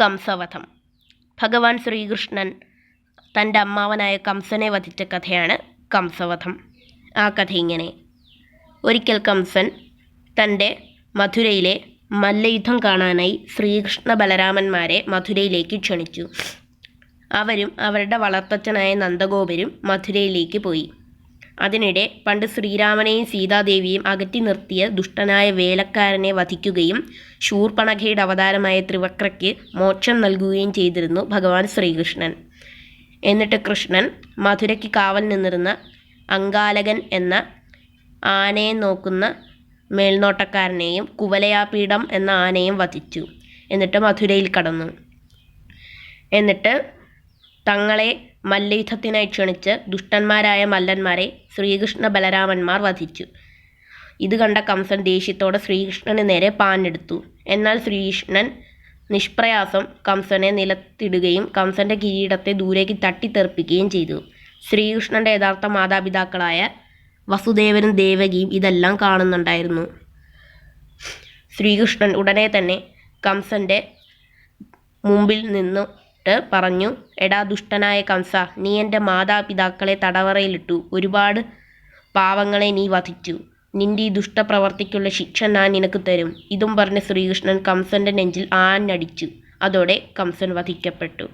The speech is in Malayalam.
കംസവധം. ഭഗവാൻ ശ്രീകൃഷ്ണൻ തന്റെ അമ്മാവനായ കംസനെ വധിച്ച കഥയാണ് കംസവധം. ആ കഥ ഇങ്ങനെ. ഒരിക്കൽ കംസൻ തന്റെ മധുരയിലെ മല്ലയുദ്ധം കാണാനായി ശ്രീകൃഷ്ണ ബലരാമന്മാരെ മധുരയിലേക്ക് ക്ഷണിച്ചു. അവരും അവരുടെ വളർത്തച്ഛനായ നന്ദഗോപരും മധുരയിലേക്ക് പോയി. അതിനിടെ പണ്ട് ശ്രീരാമനെയും സീതാദേവിയും അകറ്റി നിർത്തിയ ദുഷ്ടനായ വേലക്കാരനെ വധിക്കുകയും ശൂർപ്പണഖയുടെ അവതാരമായ ത്രിവക്രയ്ക്ക് മോക്ഷം നൽകുകയും ചെയ്തിരുന്നു ഭഗവാൻ ശ്രീകൃഷ്ണൻ. എന്നിട്ട് കൃഷ്ണൻ മധുരയ്ക്ക് കാവൽ നിന്നിരുന്ന അങ്കാലകൻ എന്ന ആനയെ നോക്കുന്ന മേൽനോട്ടക്കാരനെയും കുവലയാപീഠം എന്ന ആനയും വധിച്ചു. എന്നിട്ട് മധുരയിൽ കടന്നു. എന്നിട്ട് തങ്ങളെ മല്ലയുദ്ധത്തിനായി ക്ഷണിച്ച് ദുഷ്ടന്മാരായ മല്ലന്മാരെ ശ്രീകൃഷ്ണ ബലരാമന്മാർ വധിച്ചു. ഇത് കണ്ട കംസൻ ദേഷ്യത്തോടെ ശ്രീകൃഷ്ണന് നേരെ പാഞ്ഞെടുത്തു എന്നാൽ ശ്രീകൃഷ്ണൻ നിഷ്പ്രയാസം കംസനെ നിലത്തിടുകയും കംസന്റെ കിരീടത്തെ ദൂരേക്ക് തട്ടിത്തെറിപ്പിക്കുകയും ചെയ്തു. ശ്രീകൃഷ്ണന്റെ യഥാർത്ഥ മാതാപിതാക്കളായ വസുദേവനും ദേവകിയും ഇതെല്ലാം കാണുന്നുണ്ടായിരുന്നു. ശ്രീകൃഷ്ണൻ ഉടനെ തന്നെ കംസന്റെ മുമ്പിൽ നിന്നിട്ട് പറഞ്ഞു എടാ ദുഷ്ടനായ കംസ നീ എന്റെ മാതാപിതാക്കളെ തടവറയിലിട്ടു. ഒരുപാട് പാവങ്ങളെ നീ വധിച്ചു. നിന്റെ ഈ ദുഷ്ടപ്രവർത്തിക്കുള്ള ശിക്ഷ ഞാൻ നിനക്ക് തരും ഇതും പറഞ്ഞ് ശ്രീകൃഷ്ണൻ കംസന്റെ നെഞ്ചിൽ ആഞ്ഞടിച്ചു. അതോടെ കംസൻ വധിക്കപ്പെട്ടു.